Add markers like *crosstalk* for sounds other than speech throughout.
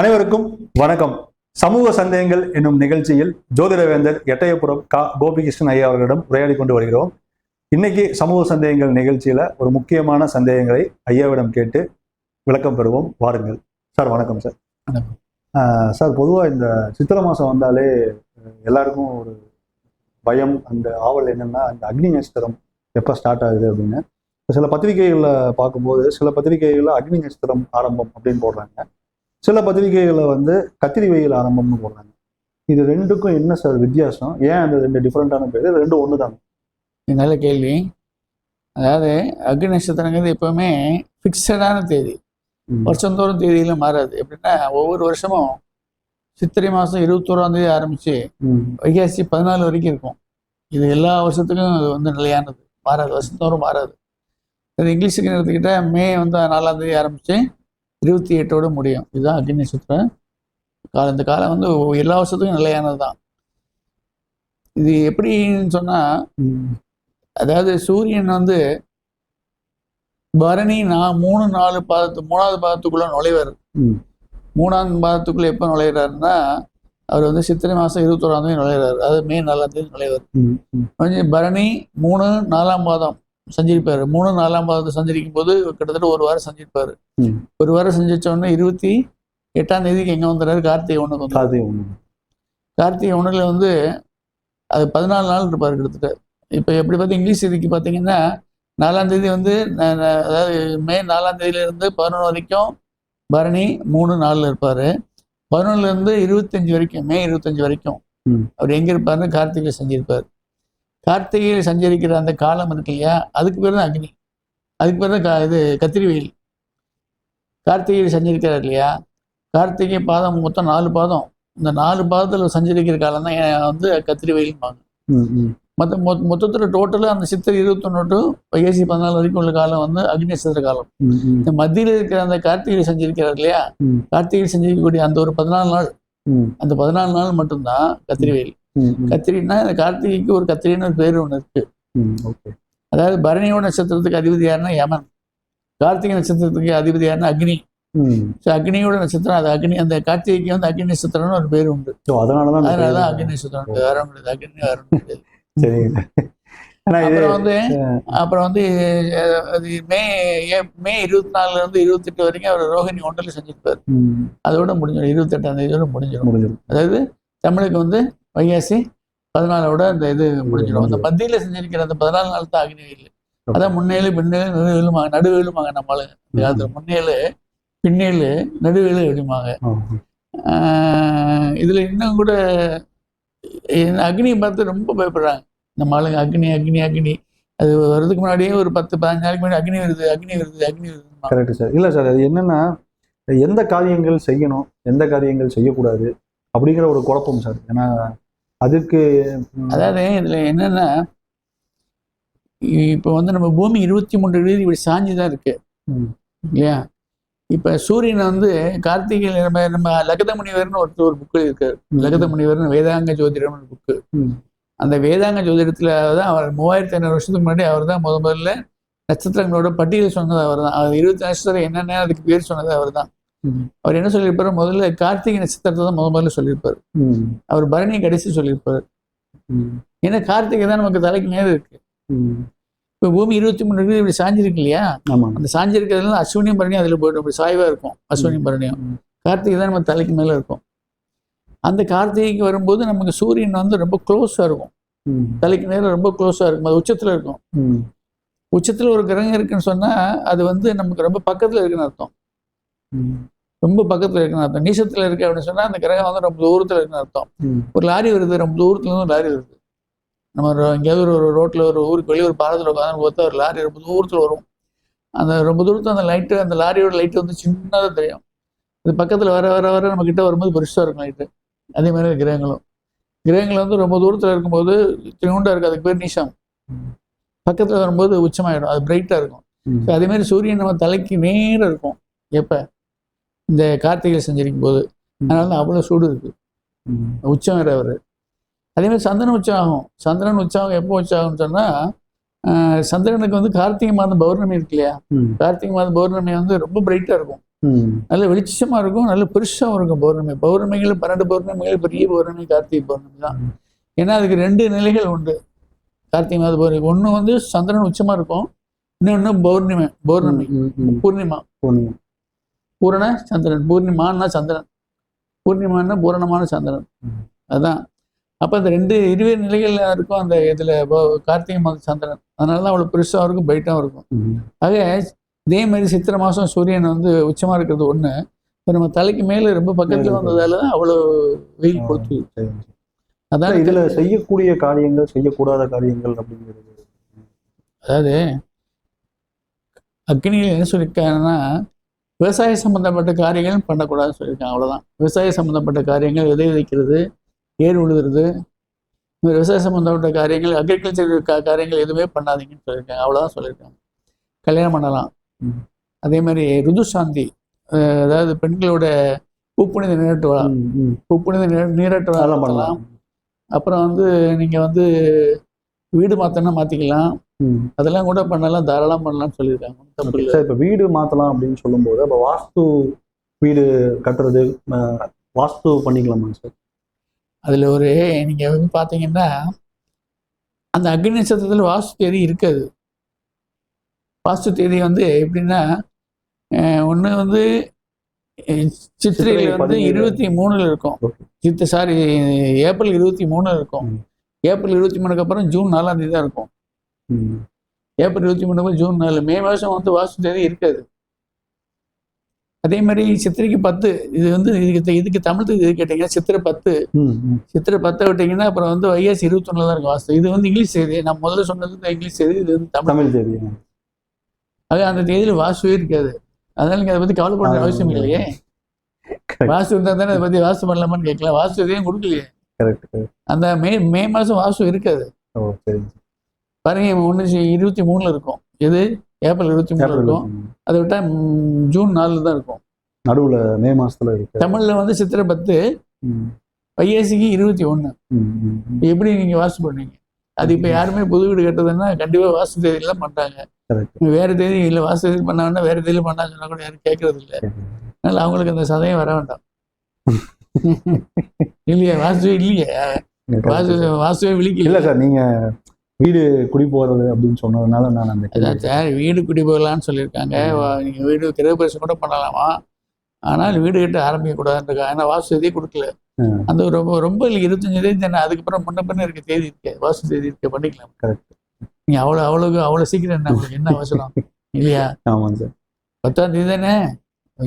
அனைவருக்கும் வணக்கம். சமூக சந்தேகங்கள் என்னும் நிகழ்ச்சியில் ஜோதிடவேந்தர் எட்டயபுரம் கா. கோபிகிருஷ்ணன் ஐயா அவர்களிடம் உரையாடி கொண்டு வருகிறோம். இன்னைக்கு சமூக சந்தேகங்கள் நிகழ்ச்சியில ஒரு முக்கியமான சந்தேகங்களை ஐயாவிடம் கேட்டு விளக்கம் பெறுவோம். வாருங்கள். சார் வணக்கம் சார். சார் பொதுவாக இந்த சித்திரை மாதம் வந்தாலே எல்லாருக்கும் ஒரு பயம் அந்த ஆவல் என்னன்னா அந்த அக்னி நட்சத்திரம் எப்போ ஸ்டார்ட் ஆகுது அப்படின்னு. சில பத்திரிகைகளில் பார்க்கும்போது சில பத்திரிகைகளில் அக்னி நட்சத்திரம் ஆரம்பம் அப்படின்னு போடுறாங்க. சில பத்திரிகைகளில் வந்து கத்திரி வெயில் ஆரம்பம்னு போடுறாங்க. இது ரெண்டுக்கும் என்ன சார் வித்தியாசம்? ஏன் அந்த ரெண்டு டிஃப்ரெண்ட்டான பேர்? இது ரெண்டும் ஒன்று தான் நல்ல கேள்வி. அதாவது அக்னி நட்சத்திரங்கிறது எப்பவுமே ஃபிக்ஸடான தேதி. வருஷந்தோறும் தேதியில மாறாது. எப்படின்னா ஒவ்வொரு வருஷமும் சித்திரை மாதம் இருபத்தோராம் தேதி ஆரம்பிச்சு வைகாசி பதினாலு வரைக்கும் இருக்கும். இது எல்லா வருஷத்துக்கும் அது வந்து நிலையானது. மாறாது. வருஷந்தோறும் மாறாது. அது இங்கிலீஷுக்கு எடுத்துக்கிட்டா மே வந்து நாலாம் தேதி ஆரம்பிச்சு இருபத்தி எட்டோட முடியும். இதுதான் அக்னி நட்சத்திரம் காலம். இந்த காலம் வந்து எல்லா வருஷத்துக்கும் நிலையானது தான் இது எப்படின்னு சொன்னா அதாவது சூரியன் வந்து பரணி நான் மூணு நாலு பாதத்து மூணாவது பாதத்துக்குள்ள நுழைவார். மூணாவது பாதத்துக்குள்ள எப்போ நுழையிறாருன்னா அவர் வந்து சித்திரை மாதம் இருபத்தோராம் தேதி நுழையிறாரு. அதாவது மே நாலாம் தேதி நுழைவார். பரணி மூணு நாலாம் பாதம். சஞ்சரிப்பார். மூணு நாலாம் பாதத்தை சஞ்சரிக்கும் போது கிட்டத்தட்ட ஒரு வாரம் சஞ்சரிப்பார். ஒரு வாரம் சஞ்சரிச்ச உடனே இருபத்தி எட்டாம் தேதிக்கு எங்கே வந்துடுறாரு கார்த்திகை ஒன்றுக்கு வந்து கார்த்திகை ஒன்று கார்த்திகை ஒன்றில் வந்து அது பதினாலு நாள் இருப்பார் கிட்டத்தட்ட. இப்போ எப்படி பார்த்து இங்கிலீஷ் இதுக்கு பார்த்தீங்கன்னா நாலாம் தேதி வந்து அதாவது மே நாலாம் தேதியிலேருந்து பதினொன்று வரைக்கும் பரணி மூணு நாளில் இருப்பார். பதினொன்றுலேருந்து இருபத்தஞ்சு வரைக்கும் மே இருபத்தஞ்சு வரைக்கும். அவர் எங்கே இருப்பாருன்னு கார்த்திகையில் செஞ்சிருப்பார். கார்த்திகையில் சஞ்சரிக்கிற அந்த காலம் இருக்கு இல்லையா? அதுக்கு பேர் தான் அக்னி. அதுக்கு பேர் தான் கா இது கத்திரி வெயில். கார்த்திகையில் சஞ்சரிக்கிறார் இல்லையா? கார்த்திகை பாதம் மொத்தம் நாலு பாதம். இந்த நாலு பாதத்தில் சஞ்சரிக்கிற காலம் தான் வந்து கத்திரி வெயில்பாங்க மொத்த மொத்த மொத்தத்தில் டோட்டலாக அந்த சித்திரை இருபத்தொன்று டு வைகாசி பதினாலு வரைக்கும் உள்ள காலம் வந்து அக்னி நட்சத்திர காலம். இந்த மத்தியில் இருக்கிற அந்த கார்த்திகை சஞ்சரிக்கிறார் இல்லையா. கார்த்திகை சஞ்சரிக்கக்கூடிய அந்த ஒரு பதினாலு நாள். அந்த பதினாலு நாள் மட்டும்தான் கத்திரி வெயில். கத்திரின்னா கார்த்திகைக்கு ஒரு கத்திரின்னு ஒரு பேர் ஒன்று இருக்கு. அதாவது பரணியோட நட்சத்திரத்துக்கு அதிபதி யாருன்னா யமன். கார்த்திகை நட்சத்திரத்துக்கு அதிபதி யாருன்னா அக்னி. ஸோ அக்னியோட நட்சத்திரம் அது அக்னி அந்த கார்த்திகைக்கு வந்து அக்னி நட்சத்திரம்னு ஒரு பேர் உண்டு. ஸோ அதனால தான் அதனால தான் அக்னி நட்சத்திரம் வேற இல்லை. அக்னி வேற இது அப்புறம் வந்து அப்புறம் வந்து அது மே மே இருபத்தி நாலுல இருந்து இருபத்தெட்டு வரைக்கும் அவர் ரோஹிணி ஒன்றில் செஞ்சிருப்பார். அதோட முடிஞ்சிடும். இருபத்தெட்டாம் தேதியோட முடிஞ்சிடும். அதாவது தமிழுக்கு வந்து வைகாசி பதினாலோட அந்த இது முடிஞ்சிடும். அந்த மத்தியில செஞ்சிருக்கிற அந்த பதினாலு நாள் தான் அக்னி வெயில் அதான் முன்னேழு பின்னேழு நடுவேலுமாங்க நடுவேலுமாங்க நம்மளு இந்த காலத்துல முன்னேழு பின்னேழு நடுவேலு ஆஹ் இதுல இன்னும் கூட அக்னியை பார்த்து ரொம்ப பயப்படுறாங்க. நம்ம ஆளுங்க அக்னி அக்னி அக்னி. அது வர்றதுக்கு முன்னாடியே ஒரு பத்து பதினஞ்சு நாளைக்கு முன்னாடி அக்னி வருது அக்னி வருது அக்னி வருது கரெக்ட் சார். இல்லை சார் அது என்னன்னா எந்த காரியங்கள் செய்யணும் எந்த காரியங்கள் செய்யக்கூடாது அப்படிங்கிற ஒரு குழப்பம் சார். ஏன்னா அதுக்கு அதாவது இதுல என்னன்னா இப்போ வந்து நம்ம பூமி இருபத்தி மூன்று டிகிரி இப்படி சாஞ்சி தான் இருக்கு. இல்லையா? இப்ப சூரியன் வந்து கார்த்திகை நம்ம நம்ம லகத முனிவர்னு ஒருத்தர் ஒரு புக்கு இருக்கு லகத முனிவர்னு வேதாங்க ஜோதிடம் புக்கு. அந்த வேதாங்க ஜோதிடத்துல தான் அவர் மூவாயிரத்தி ஐநூறு வருஷத்துக்கு முன்னாடி அவர் தான் முத முதல்ல நட்சத்திரங்களோட பட்டியல் சொன்னது அவர் தான் அவர் இருபத்தி நட்சத்திரம் என்னென்ன அதுக்கு பேர் சொன்னது அவர் தான். அவர் என்ன சொல்லியிருப்பாரு? முதல்ல கார்த்திகை நட்சத்திரத்தை தான் முத முதல்ல சொல்லியிருப்பாரு. அவர் பரணி கடைசி சொல்லியிருப்பாரு. ஏன்னா கார்த்திகை தான் நமக்கு தலைக்கு நேரம் இருக்கு. இப்போ பூமி இருபத்தி மூணு டிகிரி இப்படி சாஞ்சிருக்கு இல்லையா? அந்த சாஞ்சிருக்கிறதுல அஸ்வினியும் பரணியும் அதில் போய்ட்டு அப்படி சாய்வா இருக்கும் அஸ்வினியும் பரணியும். கார்த்திகை தான் நம்ம தலைக்கு மேல இருக்கும். அந்த கார்த்திகைக்கு வரும்போது நமக்கு சூரியன் வந்து ரொம்ப க்ளோஸா இருக்கும். தலைக்கு நேரம் ரொம்ப க்ளோஸா இருக்கும். அது உச்சத்துல இருக்கும். உச்சத்துல ஒரு கிரகம் இருக்குன்னு சொன்னா அது வந்து நமக்கு ரொம்ப பக்கத்துல இருக்குன்னு அர்த்தம். ரொம்ப பக்கத்துல இருக்குன்னு அர்த்தம். நீசத்துல இருக்கு அப்படின்னு சொன்னா அந்த கிரகம் வந்து ரொம்ப தூரத்துல இருக்குன்னு அர்த்தம். ஒரு லாரி வருது ரொம்ப தூரத்துல இருந்து லாரி வருது. நம்ம எங்கேயாவது ஒரு ரோட்ல ஒரு ஊருக்கு வெளியே ஒரு பாலத்தில் உட்காந்து பார்த்தா ஒரு லாரி ரொம்ப தூரத்துல வரும். அந்த ரொம்ப தூரத்துல அந்த லைட்டு அந்த லாரியோட லைட் வந்து சின்னதாக தெரியும். இது பக்கத்துல வர வர வர நம்ம கிட்ட வரும்போது பெருசா இருக்கும் லைட்டு அதே மாதிரி கிரகங்களும். கிரகங்கள் வந்து ரொம்ப தூரத்துல இருக்கும்போது திருவுண்டா இருக்கு அதுக்கு பேர் நிஷம் பக்கத்துல வரும்போது உச்சமாயிடும் அது பிரைட்டா இருக்கும். அதே மாதிரி சூரியன் நம்ம தலைக்கு நேரம் இருக்கும் எப்ப? இந்த கார்த்திகை செஞ்சிருக்கும் போது அதனால தான் அவ்வளவு சூடு இருக்கு. ம், உச்சம் வேற அவரு. அதே மாதிரி சந்திரன் உச்சம் ஆகும். சந்திரன் உச்சம் எப்போ உச்சம் ஆகும்னு சொன்னா ஆஹ் சந்திரனுக்கு வந்து கார்த்திகை மாதம் பௌர்ணமி இருக்கு இல்லையா? கார்த்திகை மாதம் பௌர்ணமி வந்து ரொம்ப பிரைட்டா இருக்கும். நல்ல வெளிச்சமா இருக்கும் நல்ல பெருசாகவும் இருக்கும் பௌர்ணமி. பௌர்ணமிகள் பன்னெண்டு பௌர்ணமிகள் பெரிய பௌர்ணமி கார்த்திகை பௌர்ணமி தான். ஏன்னா அதுக்கு ரெண்டு நிலைகள் உண்டு. கார்த்திகை மாத பௌர்ணமி. ஒன்று வந்து சந்திரன் உச்சமா இருக்கும் இன்னொன்று பௌர்ணமி பௌர்ணமி. பூர்ணிமா. பூர்ணிமா. பூரண சந்திரன் பூர்ணிமான்னா சந்திரன். பூர்ணிமான்னா பூரணமான சந்திரன். ம். அதான். அப்போ அந்த ரெண்டு இருவேறு நிலைகள்ல இருக்கும் அந்த இதில் கார்த்திகை மாத சந்திரன். அதனால தான் அவ்வளோ பெருசாக இருக்கும் பிரைட்டாகவும் இருக்கும். ஆக இதே மாதிரி சித்திரை மாதம் சூரியன் வந்து உச்சமாக இருக்கிறது ஒன்று இப்போ நம்ம தலைக்கு மேலே ரொம்ப பக்கத்தில் வந்ததால தான் அவ்வளோ வெயில் கொடுத்து. அதான் இதுல செய்யக்கூடிய காரியங்கள் செய்யக்கூடாத காரியங்கள் அப்படிங்கிறது. அதாவது அக்னியில் என்ன சொல்லியிருக்காங்கன்னா விவசாய சம்பந்தப்பட்ட காரியங்கள் பண்ணக்கூடாதுன்னு சொல்லியிருக்காங்க அவ்வளவுதான். விவசாய சம்பந்தப்பட்ட காரியங்கள் விதை விதைக்கிறது ஏர் உழுதுறது இந்த விவசாய சம்பந்தப்பட்ட காரியங்கள் அக்ரிகல்ச்சர் காரியங்கள் எதுவுமே பண்ணாதீங்கன்னு சொல்லியிருக்காங்க அவ்வளோதான் சொல்லியிருக்காங்க. கல்யாணம் பண்ணலாம். அதே மாதிரி ருது சாந்தி அதாவது பெண்களோட பூப்புனித நீராட்டு விழா. பூப்புனித நீர- நீராட்டு விழா பண்ணலாம். அப்புறம் வந்து நீங்கள் வந்து வீடு மாற்றனா மாற்றிக்கலாம் ம். அதெல்லாம் கூட பண்ணலாம் தாராளம் பண்ணலாம்னு சொல்லியிருக்காங்க சார் இப்ப வீடு மாத்தலாம் அப்படின்னு சொல்லும்போது அப்ப வாஸ்து வீடு கட்டுறது வாஸ்து பண்ணிக்கலாமா சார் அதில் ஒரு நீங்கள் வந்து பார்த்தீங்கன்னா அந்த அக்னி நட்சத்திரத்தில் வாஸ்து தேதி இருக்காது வாஸ்து தேதி வந்து எப்படின்னா ஒன்று வந்து சித்திரையில் சித்திரை வந்து. இருபத்தி மூணில் இருக்கும். சித்த சாரி ஏப்ரல் இருபத்தி மூணில் இருக்கும். ஏப்ரல் இருபத்தி மூணுக்கு அப்புறம் ஜூன் நாலாம் தேதி தான் இருக்கும். ஏப்ரல் இருபத்தி மூணு ஜூன் நாலு. மே மாதம் வந்து வாஸ்து தேதி இருக்காது. அதே மாதிரி சித்திரைக்கு பத்து. இது வந்து இதுக்கு இதுக்கு தமிழ் தேதி எது கேட்டீங்கன்னா சித்திரை பத்து. ம். பத்தை விட்டீங்கன்னா அப்புறம் வந்து வைஎஸ் இருபத்தொன்னுல தான் இருக்கும் வாஸ்து இது வந்து இங்கிலீஷ் செய்தி நான் முதல்ல சொன்னது இங்கிலீஷ் செய்தி இது வந்து தமிழ். தெரியும் ஆக அந்த தேதியில வாசுவே இருக்காது. அதனால நீங்க அதை பத்தி கவலைப்பட ஆ, அவசியம் இல்லையே. வாஸ்து இருந்தா தானே அதை பத்தி வாஸ்து பண்ணலாமான்னு கேட்கலாம். வாஸ்து எதையும் கொடுக்கலையே. கரெக்ட் அந்த மே மே மாசம் வாஸ்து இருக்காது. பாருங்க ஒன்று இருபத்தி மூணுல இருக்கும். எது? ஏப்ரல் இருபத்தி ஏப்ரல் இருக்கும். அதை விட்டா ஜூன் நாலுல தான் இருக்கும். நடுவுல மே மாசத்துல இருக்கு. தமிழ்ல வந்து சித்திரை பத்து ம், வைஎஸ்சிக்கு இருபத்தி ம். எப்படி நீங்க வாஸ்து பண்ணுவீங்க? அது இப்ப யாருமே புது வீடு கட்டுறதுன்னா கண்டிப்பா வாஸ்து தேதியில தான் பண்றாங்க. வேற தேதி இல்லை வாஸ்து தேதி பண்ண வேண்டாம் வேற தேதியில பண்ணான்னு சொன்னா கூட யாரும் கேட்கறது இல்லை. அதனால அவங்களுக்கு அந்த சதயம் வர வேண்டாம். *laughs* இல்லையா? வாஸ்துவே இல்லையே? வாஸ்து வாஸ்துவே விழிக்கல. இல்ல சார் நீங்க வீடு குடி போறது அப்படின்னு சொன்னதுனால நான் அந்த அதான் சார் வீடு குடி போகலான்னு சொல்லியிருக்காங்க. வா- நீங்க வீடு கிரகப்பிரவேசம் கூட பண்ணலாமா? ஆனால் வீடு கட்ட ஆரம்பிக்க கூடாதுன்னு ஏன்னா வாஸ்து தேதியே கொடுக்கல. அந்த ரொம்ப ரொம்ப இல்லை இருபத்தஞ்சு தேதி தானே? அதுக்கப்புறம் முன்ன பின்ன இருக்க தேதி இருக்கு. வாஸ்து தேதி இருக்கு பண்ணிக்கலாம். Correct. நீங்க அவ்வளோ அவ்வளோக்கு அவ்வளோ சீக்கிரம் என்ன? உங்களுக்கு என்ன அவசரம்? இல்லையா? ஆமாங்க சார். பத்தாம் தேதி தானே?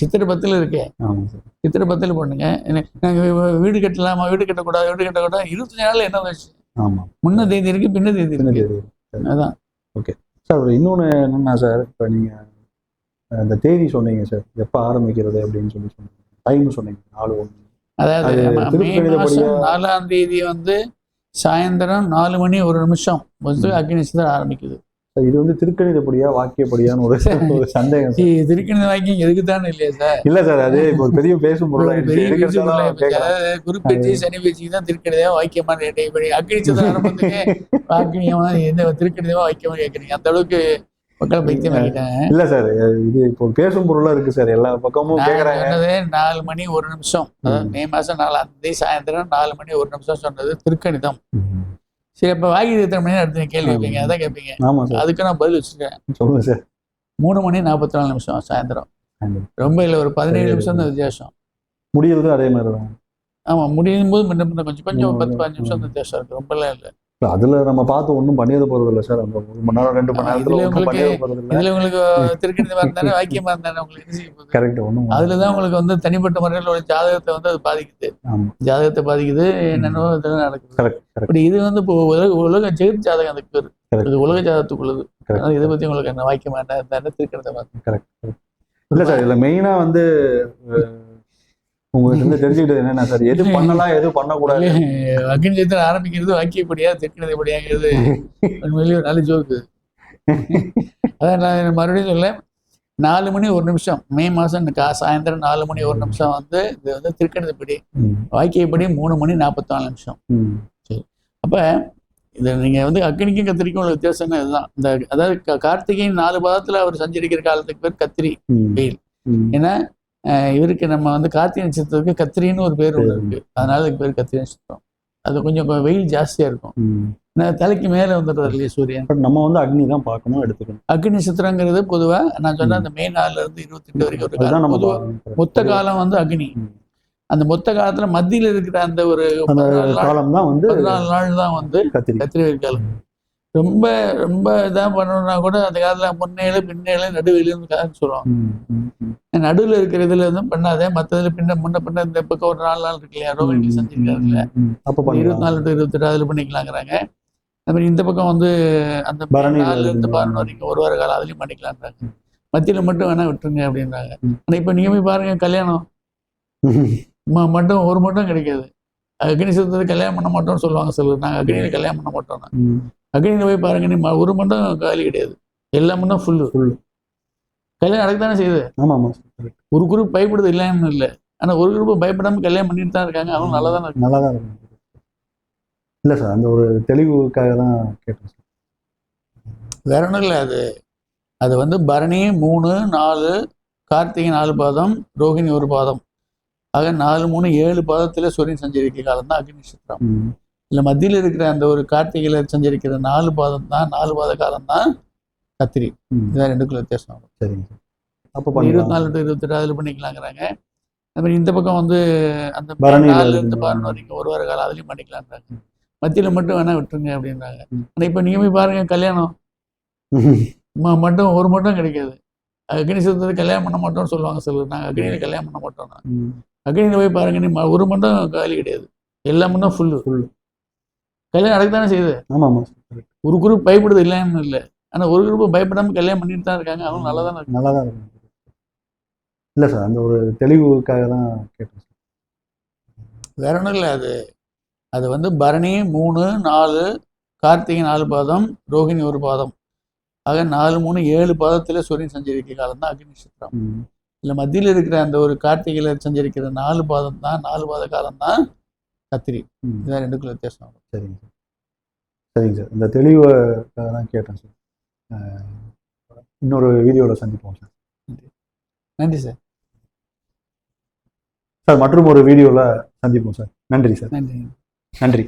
சித்திரை பத்தில் இருக்கு. ஆமாங்க சார். சித்திரை பத்தில் பண்ணுங்க வீடு கட்டலாமா? வீடு கட்டக்கூடாது வீடு கட்டக்கூடாது இருபத்தஞ்சு நாள்ல என்ன வச்சு ஆமா. முன்ன தேதி இருக்கு பின்ன தேதி இருக்கு. அதான். சார் இன்னொன்று என்னன்னா சார் இப்போ நீங்கள் அந்த தேதி சொன்னீங்க சார். எப்போ ஆரம்பிக்கிறது அப்படின்னு சொல்லி சொன்னீங்க. டைம் சொன்னீங்க. நாலு ஒன்று. அதாவது மே நாலாம் தேதி வந்து சாயந்தரம் நாலு மணி ஒரு நிமிஷம். வந்து அக்னி நட்சத்திரம் ஆரம்பிக்குது. இது வந்து திருக்கணிதப்படியா வாக்கியப்படியான்னு ஒரு ஒரு சந்தேகம் திருக்கணித வாக்கியம் எதுக்கு தான் இல்லையா சார்? இல்ல சார் அது இப்போ ஒரு பெரிய பேசும் பொருள் ஒரு பெரிய ஆயிடுச்சு விஷயம் இல்லை. இருக்கிறதால கேட்கலாம். அதாவது குரு பேச்சு சனி பேச்சுக்கு தான் திருக்கணிதம் வாக்கியமா கேட்டேன் இப்ப நீங்க அக்னி ஆரம்பத்துக்கு வாக்கியமா எந்த திருக்கணிதமா வாக்கியமா கேட்குறீங்க? அந்த அளவுக்கு மக்கள் பைத்தியம் இல்ல சார் இது இப்போ பேசும் பொருளா இருக்கு சார். எல்லா பக்கமும் கேக்குறாங்க. நாலு மணி ஒரு நிமிஷம். மே. மாசம் நாலாம் தேதி சாயந்தரம் நாலு மணி ஒரு நிமிஷம் சொன்னது திருக்கணிதம். சரி அப்ப வாகி எத்தனை மணி அடுத்த கேள்வி கேட்பீங்க அதான் கேட்பீங்க அதுக்கு நான் பதில் வச்சிருக்கேன். சொல்லுங்க சார். மூணு மணி நாற்பத்தி நாலு நிமிஷம் சாயந்தரம். ரொம்ப இல்லை ஒரு பதினேழு நிமிஷம் தான் வித்தியாசம். முடியறது அதே மாதிரி தான். ஆமா முடியும் போது முன்ன கொஞ்சம் கொஞ்சம் பத்து பதினஞ்சு நிமிஷம் தான் வித்தியாசம் இருக்கு. ரொம்பலாம் இல்லை. இல்ல, அதுல நம்ம பார்த்து ஒண்ணும் பண்ணியது போறது இல்ல சார். அந்த ஒரு மணி நேரம் ரெண்டு மணி நேரத்துல ஒன்றும் பண்ணியது போறது இல்ல இதுல உங்களுக்கு திருக்கணிதமா இருந்தானே வாக்கியமா இருந்தானே உங்களுக்கு கரெக்ட் ஒண்ணும் அதுலதான் உங்களுக்கு வந்து தனிப்பட்ட முறையில் ஒரு ஜாதகத்தை வந்து அது பாதிக்குது. ஜாதகத்தை பாதிக்குது என்னென்னவோ இதெல்லாம் நடக்குது. கரெக்ட் இது வந்து இப்போ உலக உலக ஜெகத் ஜாதகம் அதுக்கு பேரு. இது உலக ஜாதகத்துக்குள்ளது. அதனால இதை பத்தி உங்களுக்கு என்ன வாக்கியமா என்ன என்ன திருக்கணித பார்த்து கரெக்ட் இல்ல சார் இதுல மெயினா வந்து உங்ககிட்ட இருந்து தெரிஞ்சுக்கிட்டது என்னன்னா சார் எது பண்ணலாம் எது பண்ணக்கூடாது? ஜெயத்தில் ஆரம்பிக்கிறது வாக்கியப்படியா திருக்கணிதப்படியாங்கிறது உண்மையிலேயே ஒரு நல்ல ஜோக்கு. அதான் நான் மறுபடியும் சொல்ல நாலு மணி ஒரு நிமிஷம். மே மாசம் கா சாயந்தரம் நாலு மணி ஒரு நிமிஷம் வந்து இது வந்து திருக்கணிதப்படி. ம், வாக்கியப்படி மூணு மணி நாற்பத்தாலு நிமிஷம். ம், அப்ப இது நீங்க வந்து அக்னிக்கும் கத்திரிக்கும் உள்ள வித்தியாசம் இதுதான். இந்த அதாவது கா- கார்த்திகை நாலு பாதத்துல அவர் சஞ்சரிக்கிற காலத்துக்கு பேர் கத்திரி வெயில். ஏன்னா இவருக்கு நம்ம வந்து கார்த்திகை நட்சத்திரத்துக்கு கத்திரின்னு ஒரு பேர் ஒன்று இருக்கு. அதனால அதுக்கு பேர் கத்திரி நட்சத்திரம். அது கொஞ்சம் வெயில் ஜாஸ்தியா இருக்கும். தலைக்கு மேல வந்துடுறாரு இல்லையா சூரியன்? நம்ம வந்து அக்னி தான் பார்க்கணும் எடுத்துக்கணும். அக்னி நட்சத்திரங்கிறது பொதுவா நான் சொன்ன அந்த மே நாலுல இருந்து இருபத்தெட்டு வரைக்கும் ஒரு காலம் நம்ம பொதுவா. பார்க்கணும். மொத்த காலம் வந்து அக்னி. அந்த மொத்த காலத்துல மத்தியில இருக்கிற அந்த ஒரு காலம் தான் வந்து பதினாலு நாள் தான் வந்து கத்திரி. காலம் ரொம்ப ரொம்ப இதா பண்ணணும்னா கூட அந்த காலத்துல முன்னேழு பின்னேழு நடுவிலுன்னு சொல்லுவாங்க. நடுவில் இருக்கிற இதுல இருந்து பண்ணாதே மற்றதுல பின்ன முன்ன பின்ன இந்த பக்கம் ஒரு நாலு நாள் இருக்கு இல்லையா? ரோஹிணி செஞ்சிருக்காருல்ல. அப்ப இருபத்தி நாலு டு இருபத்தெட்டு அதுல பண்ணிக்கலாங்கிறாங்க. அது மாதிரி இந்த பக்கம் வந்து அந்த நாலுல இருந்து பாருங்க வரைக்கும் ஒரு வார காலம் அதுலயும் பண்ணிக்கலான்றாங்க மத்தியில மட்டும் வேணா விட்டுருங்க அப்படின்றாங்க. ஆனா இப்ப நீங்க போய் பாருங்க கல்யாணம். மட்டும் ஒரு மட்டும் கிடைக்காது. அக்னி சுத்தத்தை கல்யாணம் பண்ண மாட்டோம்னு சொல்லுவாங்க சிலர். நாங்க அக்னியில கல்யாணம் பண்ண மாட்டோம். அக்னியில போய் பாருங்க ஒரு மட்டும் காலி கிடையாது. எல்லா மட்டும் ஃபுல்லு Full. கல்யாணம் நடக்கத்தானே செய்யுது. ஆமா ஆமா. ஒரு குரூப் பயப்படுது இல்லைன்னு இல்லை. ஆனா ஒரு குரூப் பயப்படாம கல்யாணம் பண்ணிட்டு தான் இருக்காங்க. அவங்க நல்லா தான் நல்லா தான் இருக்கும் இல்ல சார் அந்த ஒரு தெளிவுக்காக தான் கேட்டேன் சார். வேற ஒன்றும் இல்லை. அது அது வந்து பரணி மூணு நாலு கார்த்திகை நாலு பாதம் ரோகிணி ஒரு பாதம். ஆக நாலு மூணு ஏழு பாதத்துல சூரியன் சஞ்சரிக்க காலம் தான் அக்னி நட்சத்திரம். இல்ல மத்தியில இருக்கிற அந்த ஒரு கார்த்திகையில சஞ்சரிக்கிற நாலு பாதம் தான் நாலு பாத காலம் தான் கத்திரி. ம். இதான் ரெண்டுக்குள்ள வித்தியாசம். வரும் சரிங்க சார். அப்ப இருபத்தி நாலு டு இருபத்தெட்டு அதில் பண்ணிக்கலாங்கிறாங்க. அது மாதிரி இந்த பக்கம் வந்து அந்த பரணியில நாலுல இருந்து இருந்து பாருங்க வரைக்கும் ஒரு வார காலம் அதுலயும் பண்ணிக்கலான்றாங்க மத்தியில மட்டும் வேணா விட்டுருங்க அப்படின்றாங்க. ம். ஆனா இப்ப நீங்க போய் பாருங்க கல்யாணம். *laughs* மட்டும் ஒரு மட்டும் கிடைக்காது. அக்னி சுத்தத்தை கல்யாணம் பண்ண மாட்டோம்னு சொல்லுவாங்க சிலர். நாங்கள் அக்னியில கல்யாணம் பண்ண மாட்டோம் ம். அக்னியில போய் பாருங்க நீ ஒரு மட்டும் காலி கிடையாது. எல்லா மட்டும் ஃபுல்லு Full. கல்யாணம் நடக்கத்தானே செய்யுது. ஆமா ஆமா சார் ஒரு குரூப் பயப்படுது இல்லைன்னு இல்லை. ஆனா ஒரு குரூப் பயப்படாம கல்யாணம் பண்ணிட்டு தான் இருக்காங்க. அவங்க நல்லா தான் நல்லா தான் இருக்கும் இல்ல சார் அந்த ஒரு தெளிவுக்காக தான் கேட்டேன் சார். வேற ஒன்றும் இல்லை. அது அது வந்து பரணி மூணு நாலு கார்த்திகை நாலு பாதம் ரோகிணி ஒரு பாதம். ஆக நாலு மூணு ஏழு பாதத்துல சூரியன் சஞ்சரிக்க காலம் தான் அக்னி நட்சத்திரம். இல்ல மத்தியில இருக்கிற அந்த ஒரு கார்த்திகையில சஞ்சரிக்கிற நாலு பாதம் தான் நாலு பாத காலம் தான் கத்திரி. ம். இதான் ரெண்டுக்குள்ள வித்தியாசம். சரிங்க சார். சரிங்க சார். இந்த தெளிவுக்காக தான் கேட்டேன் சார். இன்னொரு வீடியோவில் சந்திப்போம் சார். நன்றி. சார். சார் மற்றும் ஒரு வீடியோவில் சந்திப்போம் சார். நன்றி சார். நன்றி. நன்றி.